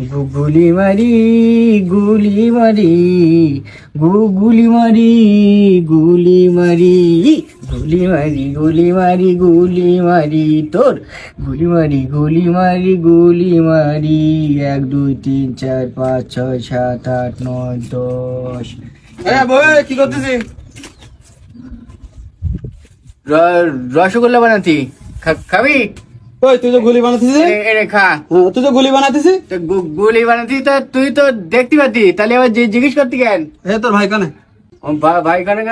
গু- গুলি মারি গুলি মারি গু- গুলি মারি গুলি মারি গুলি মারি গুলি মারি গুলি মারি তোর গুলি মারি গুলি মারি গুলি মারি এক দুই তিন চার পাঁচ ছয় সাত আট নয় দশ। হ্যাঁ কি করতেছিস? র- রসগোল্লা বানাতি। খা- খাবি? ওই তুই তো গুলি বানাতেছিস হ্যাঁ, তুই তো গুলি বানাতেছিস গুলি তা তুই তো দেখতে পাতি। তাহলে আবার জিজ্ঞেস করতি কেন? তোর ভাই কানে? ভাই কানে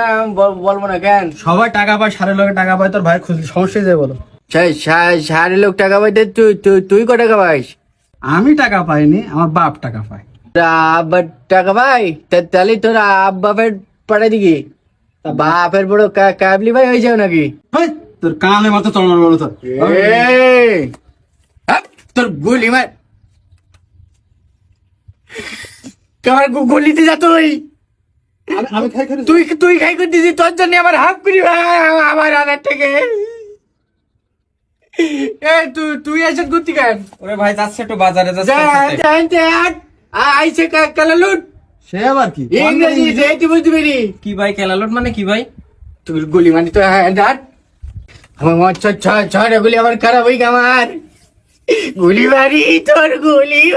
বলব না কেন? সবাই টাকা পায় সাড়ে লোকে টাকা পায় তোর ভাই খুঁজলি সমস্যা যায় বলো। সাড়ে লোক টাকা পাইতে তুই তুই তুই ক টাকা পাইস? আমি টাকা পাইনি আমার বাপ টাকা পায়। তোর আব্বার টাকা পাই? তাহলে তোর আব্বাপের পাঠাই দিকি বাপের বড় কাবলি ভাই হয়ে যাও নাকি? তোর কানে মাত্র চলনা বলো তোর তোর গুলি মার। আমার গুলিতে যা তুই। আমি- আমি খাই খাই তুই তুই খাই করতেছিস তোর জন্য আমার হাফ করি আমার আনার থেকে। এ তুই তুই এসে ঘুরতি কেন? ওরে ভাই যাচ্ছে একটু বাজারে যা, যা, যা, আইছে কা- কালালুট সে আবার কি? ইংরেজি যে তুই বুঝতে পেরি কি ভাই কেলালোট মানে কি ভাই? তুই গুলি মানি তো হ্যাঁ আমার গুলি খারাপ হই আমার। গুলি মারি তোর গুলি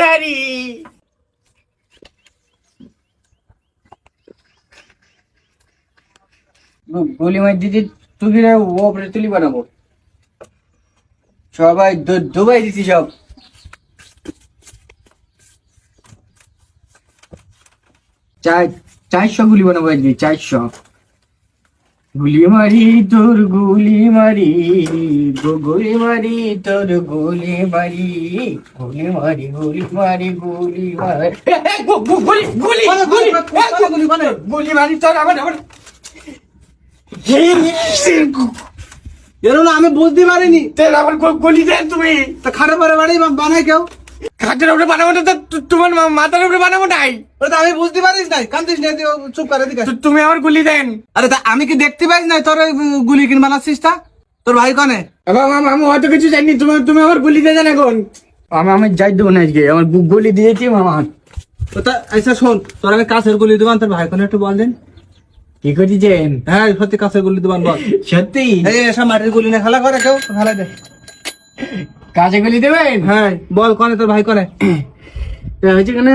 গু- গুলি মারি দিদি তুই ওপরে তুলি বানাবো। সবাই দুবাই দিছি সব। চার চারশো গুলি বানাবো একদিন, চারশো। গুলি মারি তোর গুলি মারি গুলি মারি তোর গুলি মারি গুলি মারি গুলি মারি গুলি মারি গুলি গুলি গুলি গুলি, গুলি? মারি তোর আমার আমার। এরো আমি বুঝতে পারিনি। তোর আমার গুলি দেন তুমি। তা বাড়ি বানায় কেউ? খাটের উপরে বানাবো না তোমার মাথার উপরে বানাবো নাই আমি বুঝতে পারিস নাই। কান্দিস নাই চুপ করে দিকে তুমি আমার গুলি দেন। আরে তা আমি কি দেখতে পাইস নাই তোর গুলি কিন বানাচ্ছিস তা? তোর ভাই কনে? আমি অত কিছু জানি তুমি তুমি আমার গুলি দিয়ে দেন এখন আমি আমি যাই দেবো না আজকে আমার গুলি দিয়েছি মামা তো আচ্ছা শোন তোর আমি কাছের গুলি দিবান তোর ভাই কনে একটু বল দেন। কি করতেছেন হ্যাঁ সত্যি কাছের গুলি দিবান বল। সত্যি? এই এসব মাটির গুলি না খেলা করে কেউ খেলা দে। কাছে গুলি দেবেন? হ্যাঁ বল কনে তোর ভাই কনে তো হচ্ছে কেন?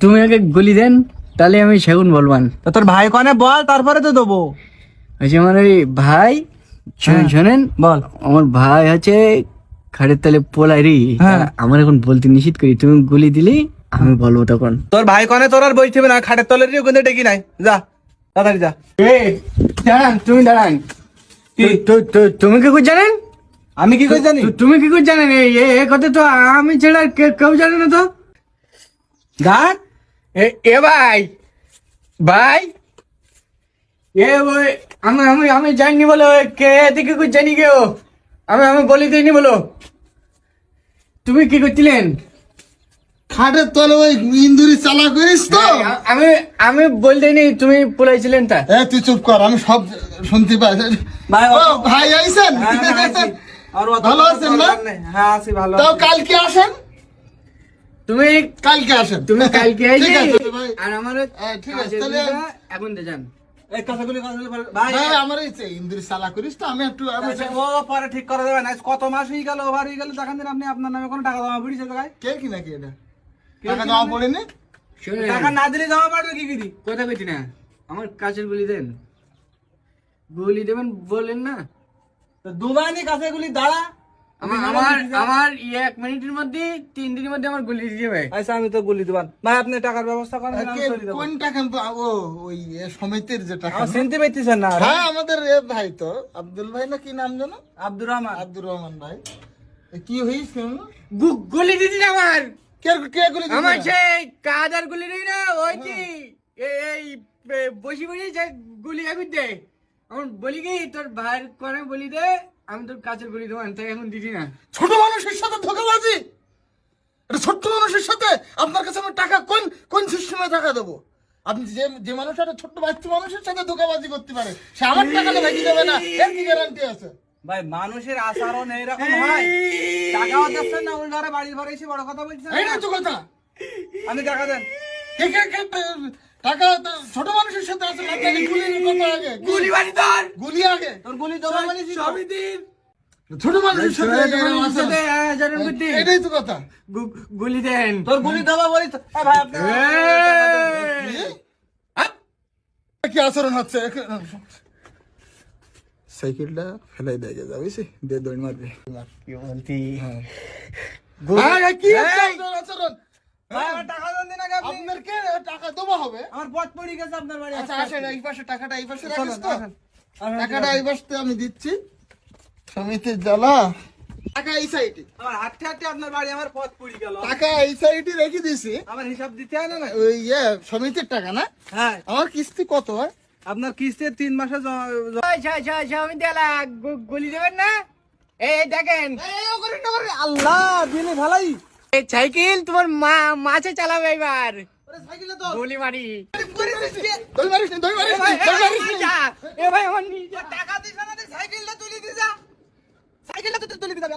তুমি আগে গুলি দেন তাহলে আমি সেগুন বলবান। তা তোর ভাই কনে বল তারপরে তো দেবো। হচ্ছে আমার ওই ভাই শোনেন হ্যাঁ। শোনেন বল। আমার ভাই আছে খাড়ের তালে পোলারি হ্যাঁ। আমার এখন বলতে নিষেধ করি তুমি গুলি দিলে আমি বলব তখন। তোর ভাই কনে তোর আর বই না। খাটের তলের ওখানে ডেকে নাই। যা তাড়াতাড়ি যা। এ দাঁড়ান তুমি দাঁড়ান। তুমি কি করে জানেন? আমি কি করে জানি? তুমি কি করে জানেন? এই এ- কথা তো আমি ছাড়া কে- কেউ জানে না তো। গান? এ ভাই ভাই। এ ওই আমি আমি আমি জানি বলো কে এদিকে কই জানি কেউ আমি আমি বলি দিইনি বলো। তুমি কি করছিলেন খাটের তলে ওই ইন্দুরি চালা করিস তো। আমি আমি বল দিইনি তুমি পলাইছিলেন তা। এ তুই চুপ কর আমি সব শুনতে পাই। ভাই, ও ভাই আইছেন? ভালো আছেন না? হ্যাঁ আছি ভালো তাও কালকে আসেন? তুমি কালকে আসেন। তুমি কালকে ঠিক আইছি আছে। ভাই আর আমার ঠিক আছে, তাহলে- এখন দে যান। এই কাঁচাগুলি কাঁচাগুলি ভালো- ভাই ভাই আমার এই যে ইন্দুরি চালা করিস তো আমি একটু আমি ও পরে ঠিক করে দেবেন কত মাস হয়ে গেল ওভার হয়ে গেল দেখান আপনি আপনার নামে কোনো টাকা জমা পড়েছে ভাই। কে কি নাকি এটা? টাকা জমা পড়েনি? টাকা না দিলে জমা পড়বে কি কি কথা কইছি না? আমার কাছের গুলি দেন। গুলি দেবেন বলেন না। দুবাইনি দাঁড়া। আমার আমার আমার ইয়ে এক মিনিটের মধ্যে তিন দিনের মধ্যে আমার গুলি দিয়ে যাবে আচ্ছা আমি তো গুলি দিবান ভাই আপনি টাকার ব্যবস্থা করেন আমি কে- করে দেবো। কোন টাকা ও ওই সমিতির যে টাকা চিনতে পাইতেছেন না হ্যাঁ আমাদের এ ভাই তো আব্দুল ভাই না কি নাম জানো আব্দুর রহমান। আব্দুর রহমান ভাই। কি গুলি দিদি আমার। কে কে গুলি আমার সেই কাদার গুলি নেই না ওই যে এই- বসি বসি যে গুলি আগুন দে আমার বলি কি তোর ভাইয়ের করে বলি দে আমি তোর কাছের গুলি দেবো তাই এখন দিদি না। ছোট মানুষের সাথে ধোকাবাজি? এটা ছোট্ট মানুষের সাথে আপনার কাছে আমি টাকা কোন কোন সিস্টেমে টাকা দেবো? আপনি যে যে মানুষ একটা ছোট্ট বাচ্চা মানুষের সাথে ধোকাবাজি করতে পারে সে আমার টাকা ভেঙে না? এর কি গ্যারান্টি আছে? ভাই মানুষের আচরণ এইরকম হয়। টাকাও দিচ্ছেন না উল্টো আরও বাড়ির ঘরে এসে বড় কথা বলছেন। এই না তো কথা। আপনি টাকা দেন। কে কে কে টা- টাকা ছোট মানুষের সাথে আছে আপনাকে গুলির কথা আগে। গুলি মারি তোর। গুলি আগে। তোর গুলি দেবো বলেছি তো। সবই দিন। ছোট মানুষের সাথে। হ্যাঁ। এটাই তো কথা। গুলি দেন। তোর গুলি দেবো বলি ভাই আপনি কি আচরণ হচ্ছে? সাইকেলটা ফেলাই দেয় দৌড় মারবে। কি বলতি। হ্যাঁ। কি আচরণ, আমার টাকা আপনার কে টাকা দেওয়া হবে। আমার পথ পড়ে গেছে আপনার বাড়ি আচ্ছা আসেন এই পাশে টাকাটা এই পাশে রাখিস তো? আসেন। আসেন, টাকাটা এই পাশে আমি দিচ্ছি। সমিতির জ্বালা। টাকা এই সাইডে। আমার হাঁটতে হাঁটতে আপনার বাড়ি আমার পথ পড়ে গেল। টাকা এই সাইডে রেখে দিছি। আমার হিসাব দিতে হয় না না ওই ইয়ে সমিতির টাকা না? হ্যাঁ। আমার কিস্তি কত হয়? আপনার কিস্তির তিন মাসে আমি গুলি দেবেন না? এই দেখেন। আল্লাহ দিলে ভালাই। এই সাইকেল তোমার মা মাছে চালাবে এবার। গুলি মারি। দই মারিস দই মারিস এ ভাই, নি এ দই মারিস এ ভাই আমার নিয়ে টাকা দিস না সাইকেলটা তুলি দি যা। সাইকেলটা তুই তুলি যা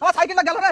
আমার সাইকেলটা গেল রে।